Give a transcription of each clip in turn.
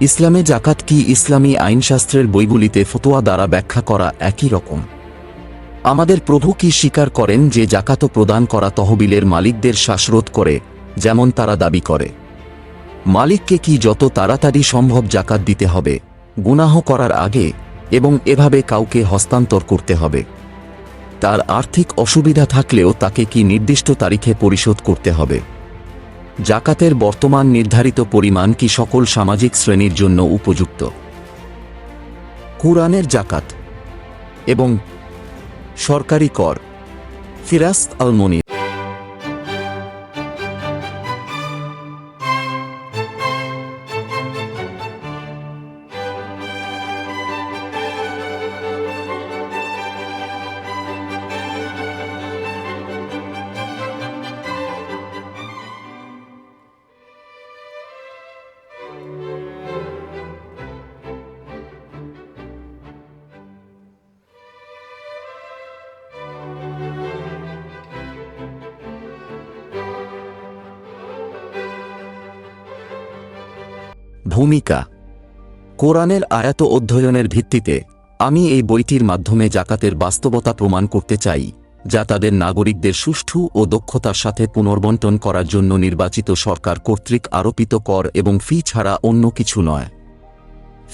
ইসলামে জাকাত কি ইসলামী আইনশাস্ত্রের বইগুলিতে ফতোয়া দ্বারা ব্যাখ্যা করা একই রকম? আমাদের প্রভু কি স্বীকার করেন যে জাকাত প্রদান করা তহবিলের মালিকদের শ্বাসরোধ করে, যেমন তারা দাবি করে? মালিককে কি যত তাড়াতাড়ি সম্ভব জাকাত দিতে হবে, গুনাহ করার আগে, এবং এভাবে কাউকে হস্তান্তর করতে হবে? তার আর্থিক অসুবিধা থাকলেও তাকে কি নির্দিষ্ট তারিখে পরিশোধ করতে হবে? জাকাতের বর্তমান নির্ধারিত পরিমাণ কি সকল সামাজিক শ্রেণির জন্য উপযুক্ত? কুরআনের জাকাত এবং সরকারি কর ফিরাস আলমনি ভূমিকা। কোরআনের আয়াত অধ্যয়নের ভিত্তিতে আমি এই বইটির মাধ্যমে জাকাতের বাস্তবতা প্রমাণ করতে চাই, যা তাদের নাগরিকদের সুষ্ঠু ও দক্ষতার সাথে পুনর্বন্টন করার জন্য নির্বাচিত সরকার কর্তৃক আরোপিত কর এবং ফি ছাড়া অন্য কিছু নয়।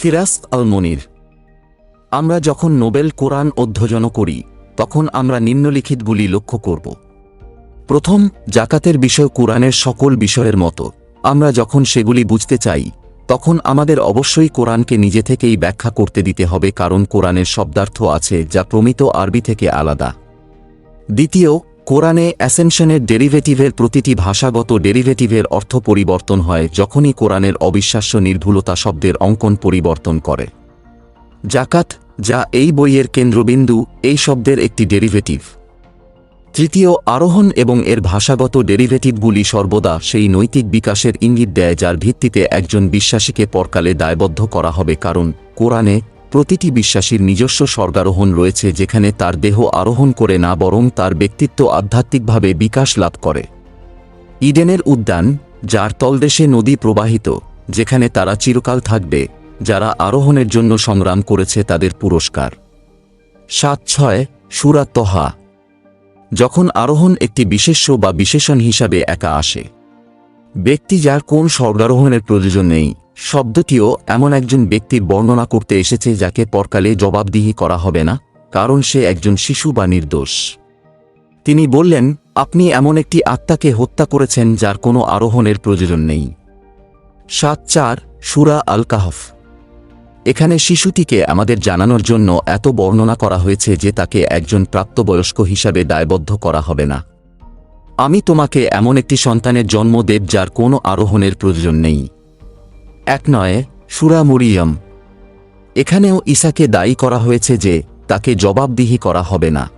ফিরাস্ত আল মনির আমরা যখন নোবেল কোরআন অধ্যয়ন করি, তখন আমরা নিম্নলিখিতগুলি লক্ষ্য করব। প্রথম, জাকাতের বিষয় কোরআনের সকল বিষয়ের মতো। আমরা যখন সেগুলি বুঝতে চাই তখন আমাদের অবশ্যই কোরআনকে নিজে থেকেই ব্যাখ্যা করতে দিতে হবে কারণ কোরআনের শব্দার্থ আছে যা প্রমিত আরবি থেকে আলাদা। দ্বিতীয়, কোরআনে অ্যাসেনশনের ডেরিভেটিভের প্রতিটি ভাষাগত ডেরিভেটিভের অর্থ পরিবর্তন হয় যখনই কোরআনের অবিশ্বাস্য নির্ভুলতা শব্দের অঙ্কন পরিবর্তন করে। জাকাত, যা এই বইয়ের কেন্দ্রবিন্দু, এই শব্দের একটি ডেরিভেটিভ। তৃতীয় আরোহণ এবং এর ভাষাগত ডেরিভেটিভগুলি সর্বদা সেই নৈতিক বিকাশের ইঙ্গিত দেয় যার ভিত্তিতে একজন বিশ্বাসীকে পরকালে দায়বদ্ধ করা হবে। কারণ কোরআনে প্রতিটি বিশ্বাসীর নিজস্ব স্বর্গারোহণ রয়েছে যেখানে তার দেহ আরোহণ করে না, বরং তার ব্যক্তিত্ব আধ্যাত্মিকভাবে বিকাশ লাভ করে। ইডেনের উদ্যান, যার তলদেশে নদী প্রবাহিত, যেখানে তারা চিরকাল থাকবে, যারা আরোহণের জন্য সংগ্রাম করেছে তাদের পুরস্কার। সাত ছয়, সুরা তহা। যখন আরোহণ একটি বিশেষ্য বা বিশেষণ হিসাবে একা আসে। ব্যক্তি যার কোন স্বর্গারোহণের প্রয়োজন নেই, শব্দটিও এমন একজন ব্যক্তির বর্ণনা করতে এসেছে যাকে পরকালে জবাবদিহি করা হবে না, কারণ সে একজন শিশু বা নির্দোষ। তিনি বললেন, আপনি এমন একটি আত্মাকে হত্যা করেছেন যার কোনো আরোহণের প্রয়োজন নেই। সাত চার, সুরা আল কাহফ এখানে শিশুটিকে আমাদের জানানোর জন্য এত বর্ণনা করা হয়েছে যে তাকে একজন প্রাপ্তবয়স্ক হিসাবে দায়বদ্ধ করা হবে না। আমি তোমাকে এমন একটি সন্তানের জন্ম দেব যার কোনো আরোহণের প্রয়োজন নেই। এক নয়, সুরা মরিয়ম। এখানেও ঈসাকে দায়ী করা হয়েছে যে তাকে জবাবদিহি করা হবে না।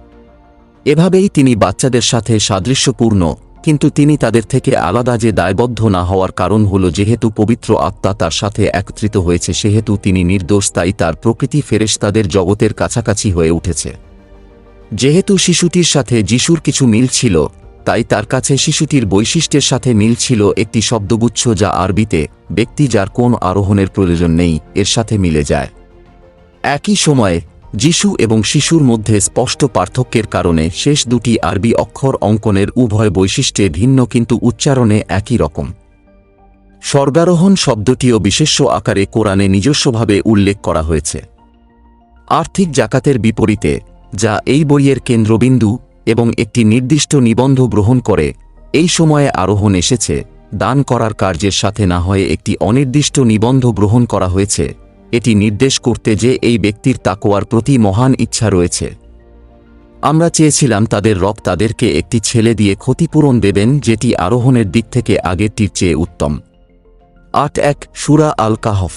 এভাবেই তিনি বাচ্চাদের সাথে সাদৃশ্যপূর্ণ কিন্তু তিনি তাদের থেকে আলাদা যে দায়বদ্ধ না হওয়ার কারণ হল যেহেতু পবিত্র আত্মা তার সাথে একত্রিত হয়েছে, সেহেতু তিনি নির্দোষ, তাই তার প্রকৃতি ফেরেশতাদের জগতের কাছাকাছি হয়ে উঠেছে। যেহেতু শিশুটির সাথে যিশুর কিছু মিল ছিল, তাই তার কাছে শিশুটির বৈশিষ্ট্যের সাথে মিল ছিল একটি শব্দগুচ্ছ যা আরবিতে, ব্যক্তি যার কোন আরোহণের প্রয়োজন নেই, এর সাথে মিলে যায়। একই সময়ে যিশু এবং শিশুর মধ্যে স্পষ্ট পার্থক্যের কারণে শেষ দুটি আরবি অক্ষর অঙ্কনের উভয় বৈশিষ্ট্যে ভিন্ন কিন্তু উচ্চারণে একই রকম। স্বর্গারোহণ শব্দটিও বিশেষ্য আকারে কোরআনে নিজস্বভাবে উল্লেখ করা হয়েছে। আর্থিক জাকাতের বিপরীতে, যা এই বইয়ের কেন্দ্রবিন্দু এবং একটি নির্দিষ্ট নিবন্ধ গ্রহণ করে, এই সময়ে আরোহণ এসেছে, দান করার কার্যের সাথে না হয়ে একটি অনির্দিষ্ট নিবন্ধ গ্রহণ করা হয়েছে। এটি নির্দেশ করতে যে এই ব্যক্তির তাকোয়ার প্রতি মহান ইচ্ছা রয়েছে। আমরা চেয়েছিলাম তাদের রব তাদেরকে একটি ছেলে দিয়ে ক্ষতিপূরণ দেবেন যেটি আরোহণের দিক থেকে আগেরটির চেয়ে উত্তম। আট এক, সুরা আল কাহফ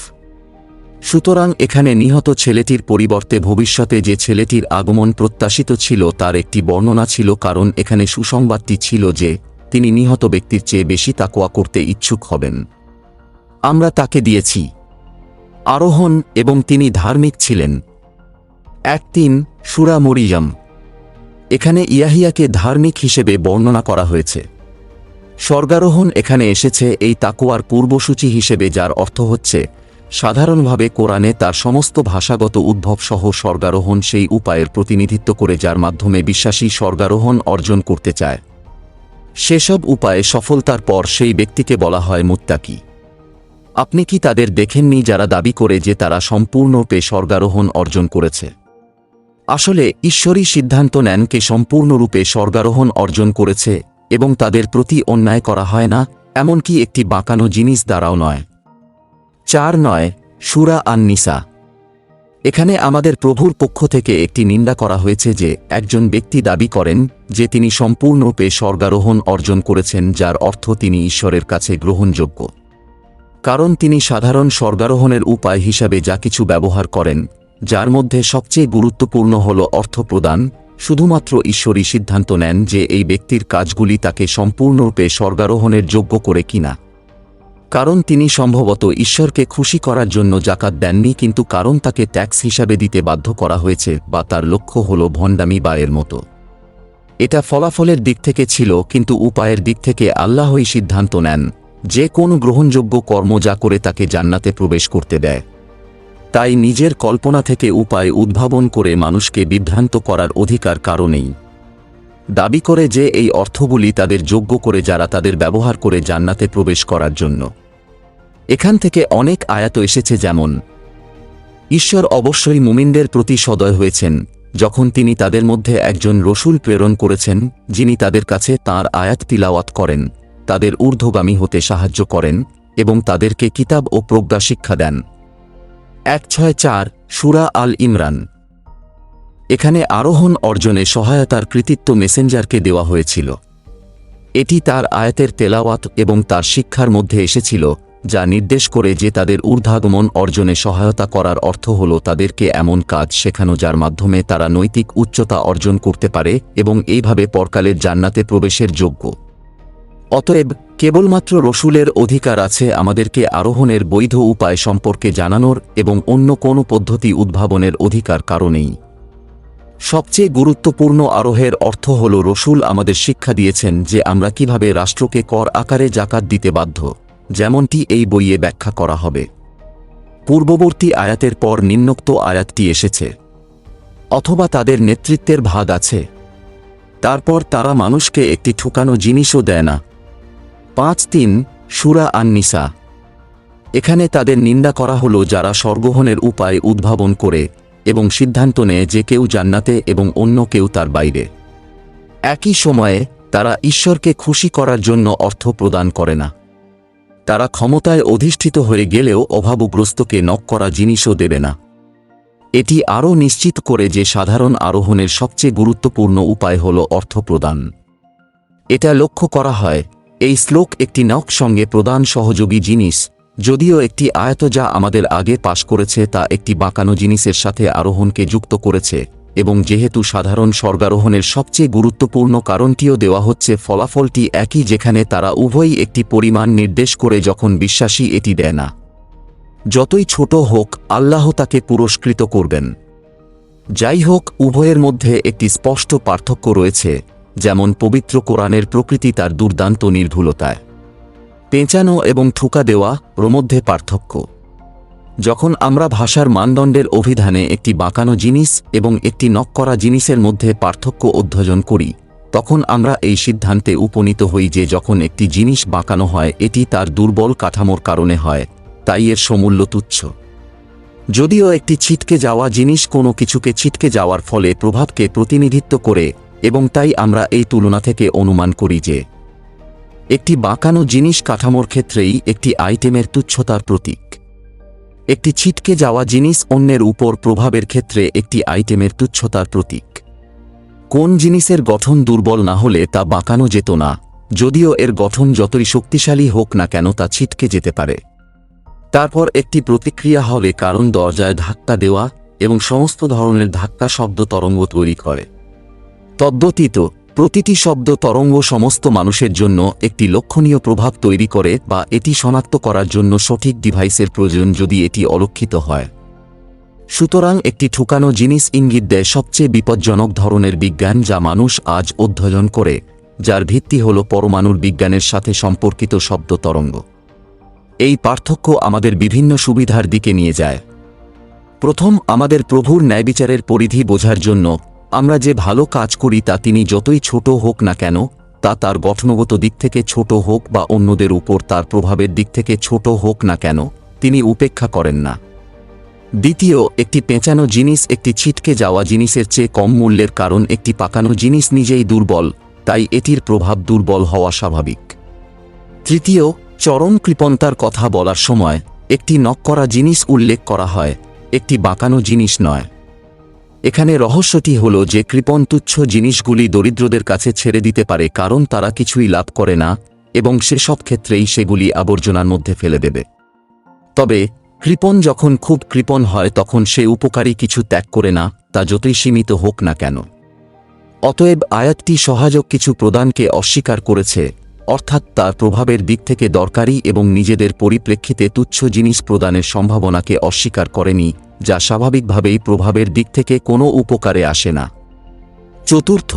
সুতরাং এখানে নিহত ছেলেটির পরিবর্তে ভবিষ্যতে যে ছেলেটির আগমন প্রত্যাশিত ছিল তার একটি বর্ণনা ছিল, কারণ এখানে সুসংবাদটি ছিল যে তিনি নিহত ব্যক্তির চেয়ে বেশি তাকোয়া করতে ইচ্ছুক হবেন। আমরা তাকে দিয়েছি। আরোহণ এবং তিনি ধার্মিক ছিলেন। এক তিন সুরা মরিয়াম, এখানে ইয়াহিয়াকে ধার্মিক হিসেবে বর্ণনা করা হয়েছে। স্বর্গারোহণ এখানে এসেছে এই তাকুয়ার পূর্বসূচি হিসেবে যার অর্থ হচ্ছে, সাধারণভাবে কোরআনে তার সমস্ত ভাষাগত উদ্ভব সহ স্বর্গারোহণ সেই উপায়ের প্রতিনিধিত্ব করে যার মাধ্যমে বিশ্বাসী স্বর্গারোহণ অর্জন করতে চায়। সেসব উপায়ে সফলতার পর সেই ব্যক্তিকে বলা হয় মুত্তাকি। আপনি কি তাদের দেখেননি যারা দাবি করে যে তারা সম্পূর্ণরূপে স্বর্গারোহণ অর্জন করেছে? আসলে, ঈশ্বরই সিদ্ধান্ত নেন কে সম্পূর্ণরূপে স্বর্গারোহণ অর্জন করেছে এবং তাদের প্রতি অন্যায় করা হয় না, এমনকি একটি বাঁকানো জিনিস দ্বারাও নয়। চার নয়, সুরা আন নিসা এখানে আমাদের প্রভুর পক্ষ থেকে একটি নিন্দা করা হয়েছে যে একজন ব্যক্তি দাবি করেন যে তিনি সম্পূর্ণরূপে স্বর্গারোহণ অর্জন করেছেন, যার অর্থ তিনি ঈশ্বরের কাছে গ্রহণযোগ্য। কারণ তিনি সাধারণ স্বর্গারোহণের উপায় হিসাবে যা কিছু ব্যবহার করেন, যার মধ্যে সবচেয়ে গুরুত্বপূর্ণ হল অর্থ প্রদান শুধুমাত্র ঈশ্বরই সিদ্ধান্ত নেন যে এই ব্যক্তির কাজগুলি তাকে সম্পূর্ণরূপে স্বর্গারোহণের যোগ্য করে কিনা। কারণ তিনি সম্ভবত ঈশ্বরকে খুশি করার জন্য জাকাত দেননি, কিন্তু কারণ তাকে ট্যাক্স হিসাবে দিতে বাধ্য করা হয়েছে বা তার লক্ষ্য হল ভণ্ডামি বা এর মতো। এটা ফলাফলের দিক থেকে ছিল, কিন্তু উপায়ের দিক থেকে আল্লাহই সিদ্ধান্ত নেন। যে কোন গ্রহণযোগ্য কর্ম যা করে তাকে জান্নাতে প্রবেশ করতে দেয়। তাই নিজের কল্পনা থেকে উপায় উদ্ভাবন করে মানুষকে বিভ্রান্ত করার অধিকার কারণেই। দাবি করে যে এই অর্থগুলি তাদের যোগ্য করে যারা তাদের ব্যবহার করে জান্নাতে প্রবেশ করার জন্য। এখান থেকে অনেক আয়াত এসেছে যেমন, ঈশ্বর অবশ্যই মুমিনদের প্রতি সদয় হয়েছেন, যখন তিনি তাদের মধ্যে একজন রসুল প্রেরণ করেছেন, যিনি তাদের কাছে তার আয়াত তিলাওয়াত করেন। তাদের ঊর্ধ্বগামী হতে সাহায্য করেন এবং তাদেরকে কিতাব ও প্রজ্ঞা শিক্ষা দেন। এক ছয় চার, সুরা আল ইমরান। এখানে আরোহণ অর্জনে সহায়তার কৃতিত্ব মেসেঞ্জারকে দেওয়া হয়েছিল। এটি তার আয়াতের তেলাওয়াত এবং তার শিক্ষার মধ্যে এসেছিল, যা নির্দেশ করে যে তাদের ঊর্ধ্বাগমন অর্জনে সহায়তা করার অর্থ হল তাদেরকে এমন কাজ শেখানো যার মাধ্যমে তারা নৈতিক উচ্চতা অর্জন করতে পারে এবং এইভাবে পরকালের জান্নাতে প্রবেশের যোগ্য। অতএব কেবলমাত্র রসুলের অধিকার আছে আমাদেরকে আরোহণের বৈধ উপায় সম্পর্কে জানানোর এবং অন্য কোনো পদ্ধতি উদ্ভাবনের অধিকার কারণেই। সবচেয়ে গুরুত্বপূর্ণ আরোহের অর্থ হল রসুল আমাদের শিক্ষা দিয়েছেন যে আমরা কীভাবে রাষ্ট্রকে কর আকারে জাকাত দিতে বাধ্য, যেমনটি এই বইয়ে ব্যাখ্যা করা হবে। পূর্ববর্তী আয়াতের পর নিম্নোক্ত আয়াতটি এসেছে। অথবা তাদের নেতৃত্বের ভাগ আছে। তারপর তারা মানুষকে একটি ঠুকানো জিনিসও দেয় না। পাঁচ তিন, সুরা আননিসা। এখানে তাদের নিন্দা করা হল যারা স্বর্গহনের উপায় উদ্ভাবন করে এবং সিদ্ধান্ত নেয় যে কেউ জান্নাতে এবং অন্য কেউ তার বাইরে। একই সময়ে তারা ঈশ্বরকে খুশি করার জন্য অর্থ প্রদান করে না। তারা ক্ষমতায় অধিষ্ঠিত হয়ে গেলেও অভাবগ্রস্তকে নক করা জিনিসও দেবে না। এটি আরও নিশ্চিত করে যে সাধারণ আরোহণের সবচেয়ে গুরুত্বপূর্ণ উপায় হল অর্থ প্রদান। এটা লক্ষ্য করা হয় এই শ্লোক একটি নক সঙ্গে প্রদান সহযোগী জিনিস। যদিও একটি আয়ত যা আমাদের আগে পাশ করেছে তা একটি বাঁকানো জিনিসের সাথে আরোহণকে যুক্ত করেছে, এবং যেহেতু সাধারণ স্বর্গারোহণের সবচেয়ে গুরুত্বপূর্ণ কারণটিও দেওয়া হচ্ছে, ফলাফলটি একই যেখানে তারা উভয়ই একটি পরিমাণ নির্দেশ করে যখন বিশ্বাসী এটি দেয় না। যতই ছোট হোক, আল্লাহ তাকে পুরস্কৃত করবেন। যাই হোক, উভয়ের মধ্যে একটি স্পষ্ট পার্থক্য রয়েছে। যেমন পবিত্র কোরআনের প্রকৃতি তার দুর্দান্ত নির্ভুলতায়। পেঁচানো এবং ঠুকা দেওয়া মধ্যে পার্থক্য। যখন আমরা ভাষার মানদণ্ডের অভিধানে একটি বাঁকানো জিনিস এবং একটি নক করা জিনিসের মধ্যে পার্থক্য অধ্যয়ন করি, তখন আমরা এই সিদ্ধান্তে উপনীত হই যে যখন একটি জিনিস বাঁকানো হয়, এটি তার দুর্বল কাঠামোর কারণে হয়, তাই এর সমূল্য তুচ্ছ। যদিও একটি ছিটকে যাওয়া জিনিস কোনো কিছুকে ছিটকে যাওয়ার ফলে প্রভাবকে প্রতিনিধিত্ব করে এবং তাই আমরা এই তুলনা থেকে অনুমান করি যে একটি বাঁকানো জিনিস কাঠামোর ক্ষেত্রেই একটি আইটেমের তুচ্ছতার প্রতীক। একটি ছিটকে যাওয়া জিনিস অন্যের উপর প্রভাবের ক্ষেত্রে একটি আইটেমের তুচ্ছতার প্রতীক। কোন জিনিসের গঠন দুর্বল না হলে তা বাঁকানো যেত না, যদিও এর গঠন যতই শক্তিশালী হোক না কেন তা ছিটকে যেতে পারে। তারপর একটি প্রতিক্রিয়া হবে কারণ দরজায় ধাক্কা দেওয়া এবং সমস্ত ধরনের ধাক্কা শব্দ তরঙ্গ তৈরি করে। তদ্বতীত, প্রতিটি শব্দ তরঙ্গ সমস্ত মানুষের জন্য একটি লক্ষণীয় প্রভাব তৈরি করে বা এটি শনাক্ত করার জন্য সঠিক ডিভাইসের প্রয়োজন যদি এটি অলক্ষিত হয়। সুতরাং একটি ঠুকানো জিনিস ইঙ্গিত দেয় সবচেয়ে বিপজ্জনক ধরনের বিজ্ঞান যা মানুষ আজ অধ্যয়ন করে, যার ভিত্তি হল পরমাণুর বিজ্ঞানের সাথে সম্পর্কিত শব্দ তরঙ্গ। এই পার্থক্য আমাদের বিভিন্ন সুবিধার দিকে নিয়ে যায়। প্রথম, আমাদের প্রভুর ন্যায়বিচারের পরিধি বোঝার জন্য আমরা যে ভালো কাজ করি তা তিনি যতই ছোট হোক না কেন, তা তার গঠনগত দিক থেকে ছোট হোক বা অন্যদের উপর তার প্রভাবের দিক থেকে ছোট হোক না কেন, তিনি উপেক্ষা করেন না। দ্বিতীয়, একটি পেঁচানো জিনিস, একটি ছিটকে যাওয়া জিনিসের চেয়ে কম মূল্যের কারণ একটি পাকানো জিনিস নিজেই দুর্বল, তাই এটির প্রভাব দুর্বল হওয়া স্বাভাবিক। তৃতীয়, চরম কৃপণতার কথা বলার সময়, একটি নক করা জিনিস উল্লেখ করা হয়, একটি বাঁকানো জিনিস নয়। এখানে রহস্যটি হল যে কৃপণ তুচ্ছ জিনিসগুলি দরিদ্রদের কাছে ছেড়ে দিতে পারে, কারণ তারা কিছুই লাভ করে না, এবং সেসব ক্ষেত্রেই সেগুলি আবর্জনার মধ্যে ফেলে দেবে। তবে, কৃপণ যখন খুব কৃপণ হয়, তখন সে উপকারী কিছু ত্যাগ করে না, তা যতই সীমিত হোক না কেন। অতএব আয়াতটি সহায়ক কিছু প্রদানকে অস্বীকার করেছে, অর্থাৎ তার প্রভাবের দিক থেকে দরকারি এবং নিজেদের পরিপ্রেক্ষিতে তুচ্ছ জিনিস প্রদানের সম্ভাবনাকে অস্বীকার করেনি যা স্বাভাবিকভাবেই প্রভাবের দিক থেকে কোনো উপকারে আসে না। চতুর্থ,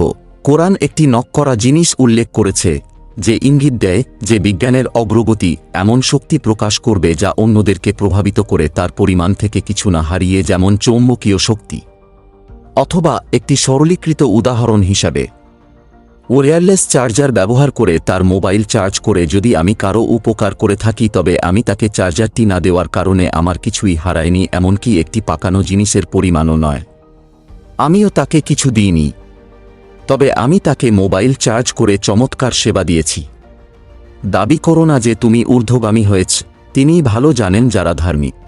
কোরআন একটি নক করা জিনিস উল্লেখ করেছে, যে ইঙ্গিত দেয় যে বিজ্ঞানের অগ্রগতি এমন শক্তি প্রকাশ করবে যা অন্যদেরকে প্রভাবিত করে তার পরিমাণ থেকে কিছু না হারিয়ে যেমন চৌম্বকীয় শক্তি। অথবা একটি সরলীকৃত উদাহরণ হিসাবে ওয়্যারলেস চার্জার ব্যবহার করে তার মোবাইল চার্জ করে যদি আমি কারও উপকার করে থাকি তবে আমি তাকে চার্জারটি না দেওয়ার কারণে আমার কিছুই হারায়নি, এমনকি একটি পাকানো জিনিসের পরিমাণও নয়। আমিও তাকে কিছু দিইনি। তবে আমি তাকে মোবাইল চার্জ করে চমৎকার সেবা দিয়েছি। দাবি করো না যে তুমি ঊর্ধ্বগামী হয়েছ, তিনিই ভালো জানেন যারা ধার্মিক।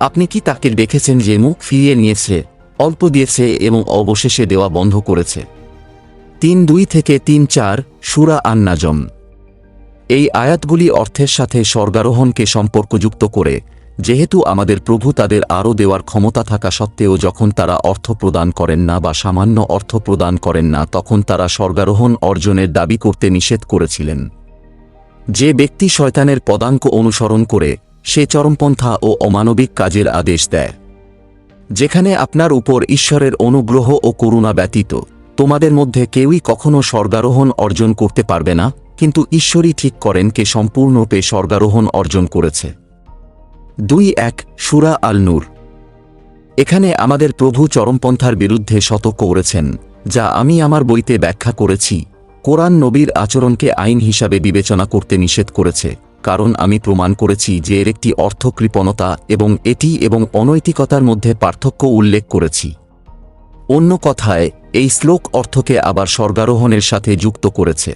আপনি কি তাকে দেখেছেন যে মুখ ফিরিয়ে নিয়েছে, অল্প দিয়েছে এবং অবশেষে দেওয়া বন্ধ করেছে? তিন দুই থেকে তিন চার, সুরা আন্নাজম। এই আয়াতগুলি অর্থের সাথে স্বর্গারোহণকে সম্পর্কযুক্ত করে, যেহেতু আমাদের প্রভু তাদের আরও দেওয়ার ক্ষমতা থাকা সত্ত্বেও যখন তারা অর্থ প্রদান করেন না বা সামান্য অর্থ প্রদান করেন না, তখন তারা স্বর্গারোহণ অর্জনের দাবি করতে নিষেধ করেছিলেন। যে ব্যক্তি শয়তানের পদাঙ্ক অনুসরণ করে, সে চরমপন্থা ও অমানবিক কাজের আদেশ দেয়। যেখানে আপনার উপর ঈশ্বরের অনুগ্রহ ও করুণা ব্যতীত তোমাদের মধ্যে কেউই কখনো স্বর্গারোহণ অর্জন করতে পারবে না, কিন্তু ঈশ্বরই ঠিক করেন কে সম্পূর্ণরূপে স্বর্গারোহণ অর্জন করেছে। দুই এক, সুরা আল নূর এখানে আমাদের প্রভু চরমপন্থার বিরুদ্ধে সতর্ক করেছেন, যা আমি আমার বইতে ব্যাখ্যা করেছি। কোরআন নবীর আচরণকে আইন হিসাবে বিবেচনা করতে নিষেধ করেছে, কারণ আমি প্রমাণ করেছি যে এর একটি অর্থ কৃপণতা এবং এটি এবং অনৈতিকতার মধ্যে পার্থক্য উল্লেখ করেছি। অন্য কথায় এই শ্লোক অর্থকে আবার স্বর্গারোহণের সাথে যুক্ত করেছে।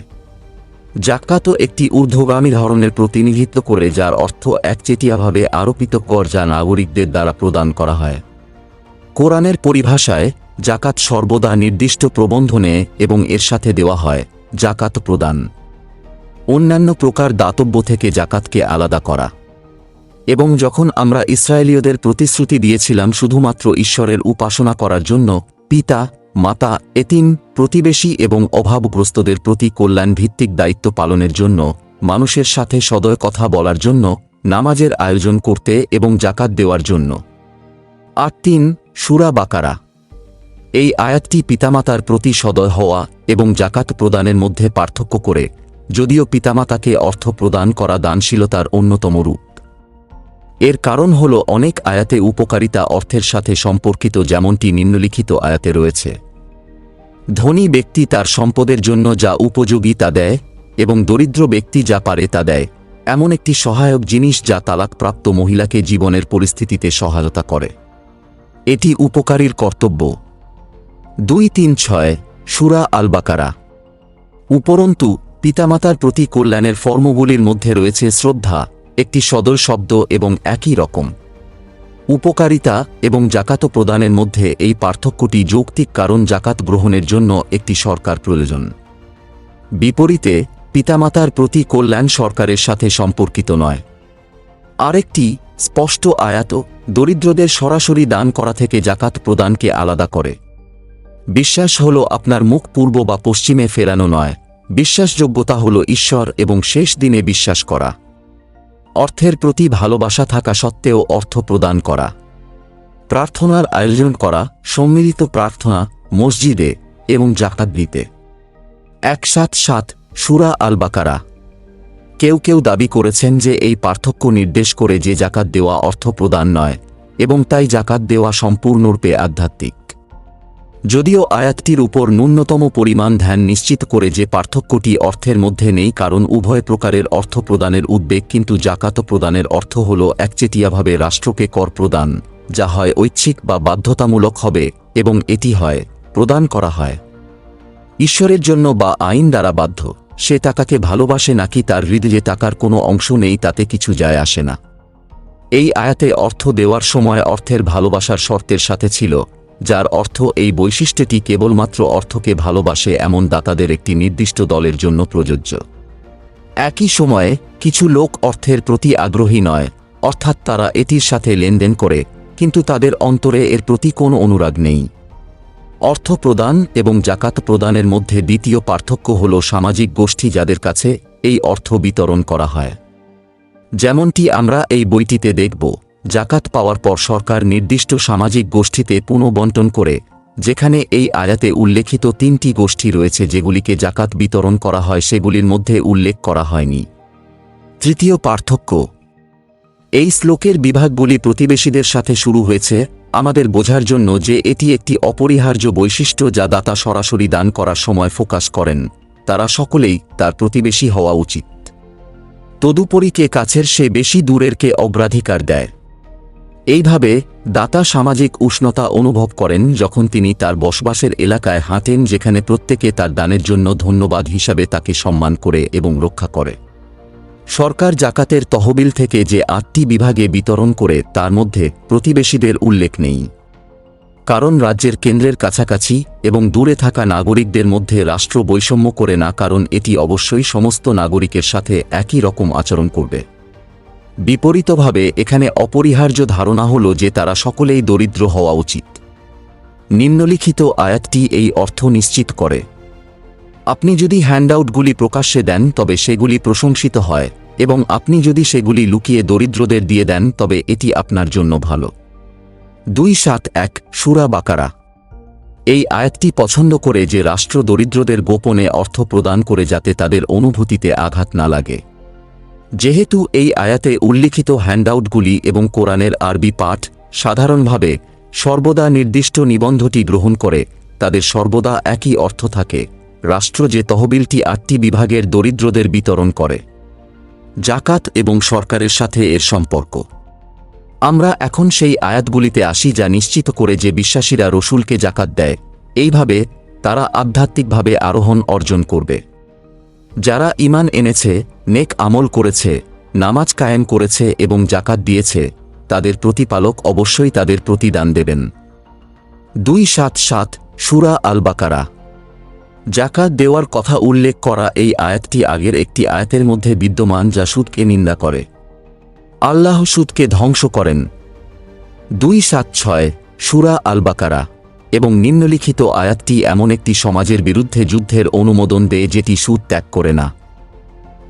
জাকাতও একটি ঊর্ধ্বগামী ধরনের প্রতিনিধিত্ব করে যার অর্থ একচেটিয়াভাবে আরোপিত কর যা নাগরিকদের দ্বারা প্রদান করা হয়। কোরআনের পরিভাষায়, জাকাত সর্বদা নির্দিষ্ট প্রবন্ধনে এবং এর সাথে দেওয়া হয়, জাকাত প্রদান। অন্যান্য প্রকার দাতব্য থেকে জাকাতকে আলাদা করা। এবং যখন আমরা ইসরায়েলীয়দের প্রতিশ্রুতি দিয়েছিলাম শুধুমাত্র ঈশ্বরের উপাসনা করার জন্য, পিতা মাতা এতিম, প্রতিবেশী এবং অভাবগ্রস্তদের প্রতি কল্যাণ ভিত্তিক দায়িত্ব পালনের জন্য, মানুষের সাথে সদয় কথা বলার জন্য, নামাজের আয়োজন করতে এবং জাকাত দেওয়ার জন্য। আট তিন, সুরা বাকারা। এই আয়াতটি পিতামাতার প্রতি সদয় হওয়া এবং জাকাত প্রদানের মধ্যে পার্থক্য করে, যদিও পিতামাতাকে অর্থ প্রদান করা দানশীলতার অন্যতম রূপ। এর কারণ হল অনেক আয়াতে উপকারিতা অর্থের সাথে সম্পর্কিত যেমনটি নিম্নলিখিত আয়াতে রয়েছে। ধনী ব্যক্তি তার সম্পদের জন্য যা উপযোগী তা দেয় এবং দরিদ্র ব্যক্তি যা পারে তা দেয়। এমন একটি সহায়ক জিনিস যা তালাকপ্রাপ্ত মহিলাকে জীবনের পরিস্থিতিতে সহায়তা করে। এটি উপকারীর কর্তব্য। দুই তিন ছয়, সুরা আলবাকারা। উপরন্তু, পিতামাতার প্রতি কল্যাণের ফর্মগুলির মধ্যে রয়েছে শ্রদ্ধা, একটি সদর শব্দ এবং একই রকম। উপকারিতা এবং জাকাত প্রদানের মধ্যে এই পার্থক্যটি যৌক্তিক কারণ জাকাত গ্রহণের জন্য একটি সরকার প্রয়োজন। বিপরীতে, পিতামাতার প্রতি কল্যাণ সরকারের সাথে সম্পর্কিত নয়। আরেকটি, স্পষ্ট আয়াত, দরিদ্রদের সরাসরি দান করা থেকে জাকাত প্রদানকে আলাদা করে। বিশ্বাস হল আপনার মুখ পূর্ব বা পশ্চিমে ফেরানো নয়। বিশ্বাসযোগ্যতা হল ঈশ্বর এবং শেষ দিনে বিশ্বাস করা। অর্থের প্রতি ভালোবাসা থাকা সত্ত্বেও অর্থ প্রদান করা। প্রার্থনার আয়োজন করা, সম্মিলিত প্রার্থনা, মসজিদে এবং জাকাত দিতে। এক সাত সাত সুরা আল বাকারা কেউ কেউ দাবি করেছেন যে এই পার্থক্য নির্দেশ করে যে জাকাত দেওয়া অর্থ প্রদান নয় এবং তাই জাকাত দেওয়া সম্পূর্ণরূপে আধ্যাত্মিক। যদিও আয়াতটির উপর ন্যূনতম পরিমাণ ধ্যান নিশ্চিত করে যে পার্থক্যটি অর্থের মধ্যে নেই, কারণ উভয় প্রকারের অর্থ প্রদানের উদ্বেগ কিন্তু জাকাত প্রদানের অর্থ হল একচেটিয়াভাবে রাষ্ট্রকে কর প্রদান, যা হয় ঐচ্ছিক বা বাধ্যতামূলক হবে এবং এটি হয়, প্রদান করা হয়। ঈশ্বরের জন্য বা আইন দ্বারা বাধ্য, সে টাকাকে ভালোবাসে নাকি তার হৃদয়ে টাকার কোনো অংশ নেই তাতে কিছু যায় আসে না। এই আয়াতে অর্থ দেওয়ার সময় অর্থের ভালোবাসার শর্তের সাথে ছিল যার অর্থ এই বৈশিষ্ট্যটি কেবলমাত্র অর্থকে ভালোবাসে এমন দাতাদের একটি নির্দিষ্ট দলের জন্য প্রযোজ্য। একই সময়ে, কিছু লোক অর্থের প্রতি আগ্রহী নয়, অর্থাৎ তারা এটির সাথে লেনদেন করে, কিন্তু তাদের অন্তরে এর প্রতি কোনো অনুরাগ নেই। অর্থ প্রদান এবং জাকাত প্রদানের মধ্যে দ্বিতীয় পার্থক্য হল সামাজিক গোষ্ঠী যাদের কাছে এই অর্থ বিতরণ করা হয়। যেমনটি আমরা এই বইটিতে দেখব। জাকাত পাওয়ার পর সরকার নির্দিষ্ট সামাজিক গোষ্ঠীতে পুনঃবন্টন করে, যেখানে এই আয়াতে উল্লেখিত তিনটি গোষ্ঠী রয়েছে যেগুলিকে জাকাত বিতরণ করা হয়, সেগুলির মধ্যে উল্লেখ করা হয়নি। তৃতীয় পার্থক্য, এই শ্লোকের বিভাগগুলি প্রতিবেশীদের সাথে শুরু হয়েছে, আমাদের বোঝার জন্য যে এটি একটি অপরিহার্য বৈশিষ্ট্য যা দাতা সরাসরি দান করার সময় ফোকাস করেন, তারা সকলেই তার প্রতিবেশী হওয়া উচিত। তদুপরি কে কাছের সে বেশি দূরের কে অগ্রাধিকার দেয়। এইভাবে দাতা সামাজিক উষ্ণতা অনুভব করেন যখন তিনি তার বসবাসের এলাকায় হাঁটেন যেখানে প্রত্যেকে তার দানের জন্য ধন্যবাদ হিসাবে তাকে সম্মান করে এবং রক্ষা করে। সরকার জাকাতের তহবিল থেকে যে আটটি বিভাগে বিতরণ করে তার মধ্যে প্রতিবেশীদের উল্লেখ নেই। কারণ রাজ্যের কেন্দ্রের কাছাকাছি এবং দূরে থাকা নাগরিকদের মধ্যে রাষ্ট্র বৈষম্য করে না, কারণ এটি অবশ্যই সমস্ত নাগরিকের সাথে একই রকম আচরণ করবে। বিপরীতভাবে এখানে অপরিহার্য ধারণা হল যে তারা সকলেই দরিদ্র হওয়া উচিত। নিম্নলিখিত আয়াতটি এই অর্থ নিশ্চিত করে। আপনি যদি হ্যান্ডআউটগুলি প্রকাশ্যে দেন, তবে সেগুলি প্রশংসিত হয়, এবং আপনি যদি সেগুলি লুকিয়ে দরিদ্রদের দিয়ে দেন, তবে এটি আপনার জন্য ভালো। দুই সাত এক, সুরা বাকারা। এই আয়াতটি পছন্দ করে যে রাষ্ট্র দরিদ্রদের গোপনে অর্থ প্রদান করে যাতে তাদের অনুভূতিতে আঘাত না লাগে। যেহেতু এই আয়াতে উল্লিখিত হ্যান্ডআউটগুলি এবং কোরআনের আরবি পাঠ সাধারণভাবে সর্বদা নির্দিষ্ট নিবন্ধটি গ্রহণ করে, তাদের সর্বদা একই অর্থ থাকে, রাষ্ট্র যে তহবিলটি আটটি বিভাগের দরিদ্রদের বিতরণ করে, জাকাত এবং সরকারের সাথে এর সম্পর্ক। আমরা এখন সেই আয়াতগুলিতে আসি যা নিশ্চিত করে যে বিশ্বাসীরা রসুলকে জাকাত দেয়, এইভাবে তারা আধ্যাত্মিকভাবে আরোহণ অর্জন করবে। যারা ইমান এনেছে নেক আমল করেছে, নামাজ কায়েম করেছে এবং জাকাত দিয়েছে, তাদের প্রতিপালক অবশ্যই তাদের প্রতিদান দেবেন। দুই সাত সাত, সুরা আল বাকারা জাকাত দেওয়ার কথা উল্লেখ করা এই আয়াতটি আগের একটি আয়াতের মধ্যে বিদ্যমান যা সুদকে নিন্দা করে। আল্লাহ সুদকে ধ্বংস করেন। দুই সাত ছয়, সুরা আল বাকারা এবং নিম্নলিখিত আয়াতটি এমন একটি সমাজের বিরুদ্ধে যুদ্ধের অনুমোদন দেয় যেটি সুদ ত্যাগ করে না।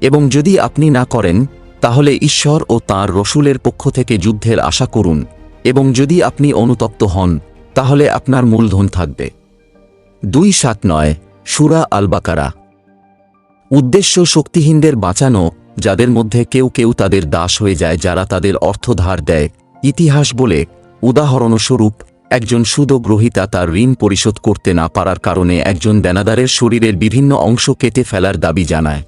এবং যদি আপনি না করেন, তাহলে ঈশ্বর ও তাঁর রসুলের পক্ষ থেকে যুদ্ধের আশা করুন এবং যদি আপনি অনুতপ্ত হন, তাহলে আপনার মূলধন থাকবে। দুই সাত নয়, সুরা আল বাকারা উদ্দেশ্য শক্তিহীনদের বাঁচানো, যাদের মধ্যে কেউ কেউ তাদের দাস হয়ে যায়, যারা তাদের অর্থ ধার দেয়, ইতিহাস বলে উদাহরণস্বরূপ, একজন সুদগ্রহিতা তার ঋণ পরিশোধ করতে না পারার কারণে একজন দেনাদারের শরীরের বিভিন্ন অংশ কেটে ফেলার দাবি জানায়।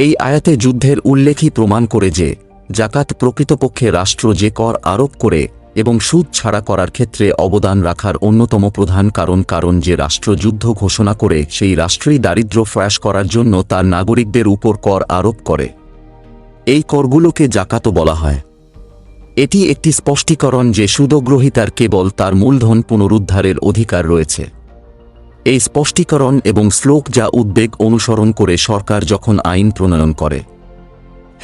এই আয়াতে যুদ্ধের উল্লেখই প্রমাণ করে যে জাকাত প্রকৃতপক্ষে রাষ্ট্র যে কর আরোপ করে এবং সুদ ছাড়া করার ক্ষেত্রে অবদান রাখার অন্যতম প্রধান কারণ কারণ যে রাষ্ট্র যুদ্ধ ঘোষণা করে সেই রাষ্ট্রই দারিদ্র ফ্রাস করার জন্য তার নাগরিকদের উপর কর আরোপ করে। এই করগুলোকে জাকাতও বলা হয়। এটি একটি স্পষ্টীকরণ যে সুদগ্রহিতার কেবল তার মূলধন পুনরুদ্ধারের অধিকার রয়েছে। এই স্পষ্টীকরণ এবং শ্লোক যা উদ্বেগ অনুসরণ করে সরকার যখন আইন প্রণয়ন করে।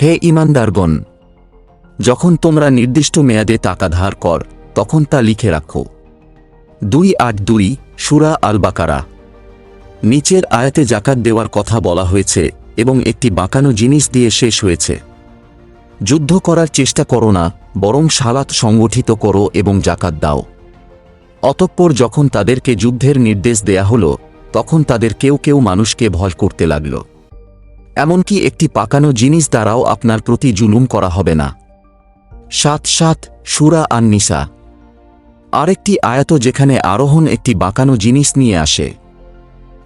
হে ইমানদারগণ, যখন তোমরা নির্দিষ্ট মেয়াদে টাকা ধার কর, তখন তা লিখে রাখো। দুই আট দুই, সুরা আল বাকারা নিচের আয়াতে জাকাত দেওয়ার কথা বলা হয়েছে এবং একটি বাঁকানো জিনিস দিয়ে শেষ হয়েছে। যুদ্ধ করার চেষ্টা করো না, বরং সালাত সংগঠিত করো এবং জাকাত দাও। অতঃপর যখন তাদেরকে যুদ্ধের নির্দেশ দেয়া হল, তখন তাদের কেউ কেউ মানুষকে ভয় করতে লাগল। এমনকি একটি পাকানো জিনিস দ্বারাও আপনার প্রতি জুলুম করা হবে না। সাত সাত, সুরা আন নিসা আরেকটি আয়াত যেখানে আরোহণ একটি বাঁকানো জিনিস নিয়ে আসে।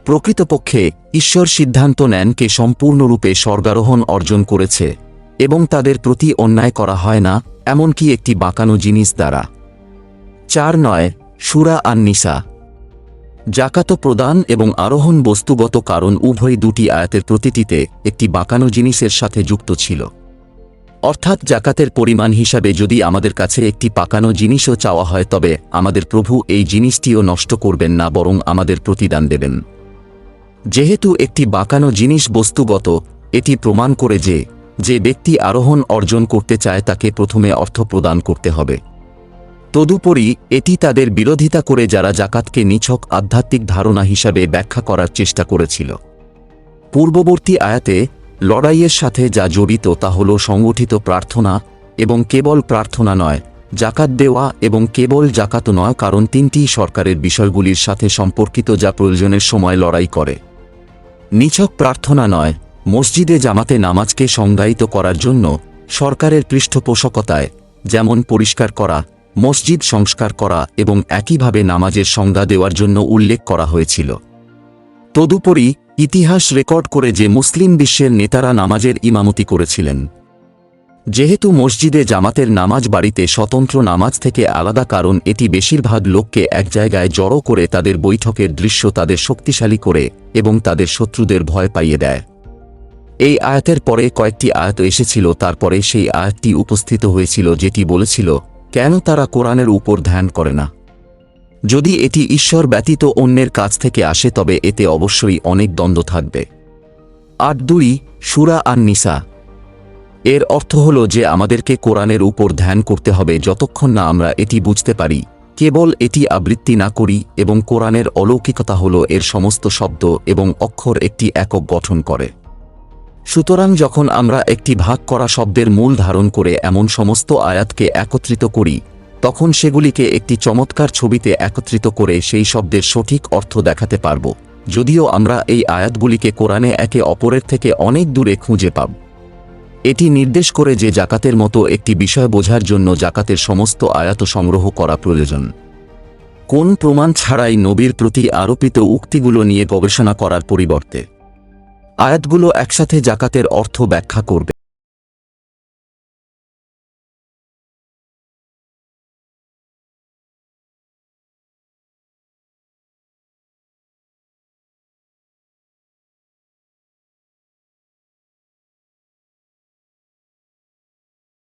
প্রকৃতপক্ষে, ঈশ্বর সিদ্ধান্ত নেন কে সম্পূর্ণরূপে স্বর্গারোহণ অর্জন করেছে, এবং তাদের প্রতি অন্যায় করা হয় না, এমনকি একটি বাঁকানো জিনিস দ্বারা। চার নয় সুরা আন নিসা জাকাত প্রদান এবং আরোহণ বস্তুগত কারণ উভয় দুটি আয়াতের প্রতিটিতে একটি বাঁকানো জিনিসের সাথে যুক্ত ছিল। অর্থাৎ জাকাতের পরিমাণ হিসাবে যদি আমাদের কাছে একটি পাকানো জিনিসও চাওয়া হয়, তবে আমাদের প্রভু এই জিনিসটিও নষ্ট করবেন না, বরং আমাদের প্রতিদান দেবেন। যেহেতু একটি বাঁকানো জিনিস বস্তুগত, এটি প্রমাণ করে যে যে ব্যক্তি আরোহণ অর্জন করতে চায়, তাকে প্রথমে অর্থ প্রদান করতে হবে। তদুপরি, এটি তাদের বিরোধিতা করে যারা জাকাতকে নিছক আধ্যাত্মিক ধারণা হিসাবে ব্যাখ্যা করার চেষ্টা করেছিল। পূর্ববর্তী আয়াতে, লড়াইয়ের সাথে যা জড়িত তা হল সংগঠিত প্রার্থনা এবং কেবল প্রার্থনা নয়, জাকাত দেওয়া এবং কেবল জাকাত নয় কারণ তিনটি সরকারের বিষয়গুলির সাথে সম্পর্কিত যা প্রয়োজনের সময় লড়াই করে। নিছক প্রার্থনা নয়, মসজিদে জামাতে নামাজকে সংজ্ঞায়িত করার জন্য সরকারের পৃষ্ঠপোষকতায়, যেমন পরিষ্কার করা মসজিদ সংস্কার করা এবং একইভাবে নামাজের সংজ্ঞা দেওয়ার জন্য উল্লেখ করা হয়েছিল। তদুপরি, ইতিহাস রেকর্ড করে যে মুসলিম বিশ্বের নেতারা নামাজের ইমামতি করেছিলেন। যেহেতু মসজিদে জামাতের নামাজ বাড়িতে স্বতন্ত্র নামাজ থেকে আলাদা কারণ, এটি বেশিরভাগ লোককে এক জায়গায় জড়ো করে তাদের বৈঠকের দৃশ্য তাদের শক্তিশালী করে এবং তাদের শত্রুদের ভয় পাইয়ে দেয়। এই আয়াতের পরে কয়েকটি আয়াত এসেছিল, তারপরে সেই আয়াতটি উপস্থিত হয়েছিল, যেটি বলেছিল কেন তারা কোরআনের উপর ধ্যান করে না? যদি এটি ঈশ্বর ব্যতীত অন্যের কাছ থেকে আসে, তবে এতে অবশ্যই অনেক দ্বন্দ্ব থাকবে। আট দুই, সুরা আর নিসা এর অর্থ হল যে আমাদেরকে কোরআনের উপর ধ্যান করতে হবে যতক্ষণ না আমরা এটি বুঝতে পারি। কেবল এটি আবৃত্তি না করি এবং কোরআনের অলৌকিকতা হল এর সমস্ত শব্দ এবং অক্ষর একটি একক গঠন করে। সুতরাং যখন আমরা একটি ভাগ করা শব্দের মূল ধারণ করে এমন সমস্ত আয়াতকে একত্রিত করি, তখন সেগুলিকে একটি চমৎকার ছবিতে একত্রিত করে সেই শব্দের সঠিক অর্থ দেখাতে পারব। যদিও আমরা এই আয়াতগুলিকে কোরআনে একে অপরের থেকে অনেক দূরে খুঁজে পাব। এটি নির্দেশ করে যে জাকাতের মতো একটি বিষয় বোঝার জন্য জাকাতের সমস্ত আয়াত সংগ্রহ করা প্রয়োজন। কোন প্রমাণ ছাড়াই নবীর প্রতি আরোপিত উক্তিগুলো নিয়ে গবেষণা করার পরিবর্তে আয়াতগুলো একসাথে জাকাতের অর্থ ব্যাখ্যা করবে।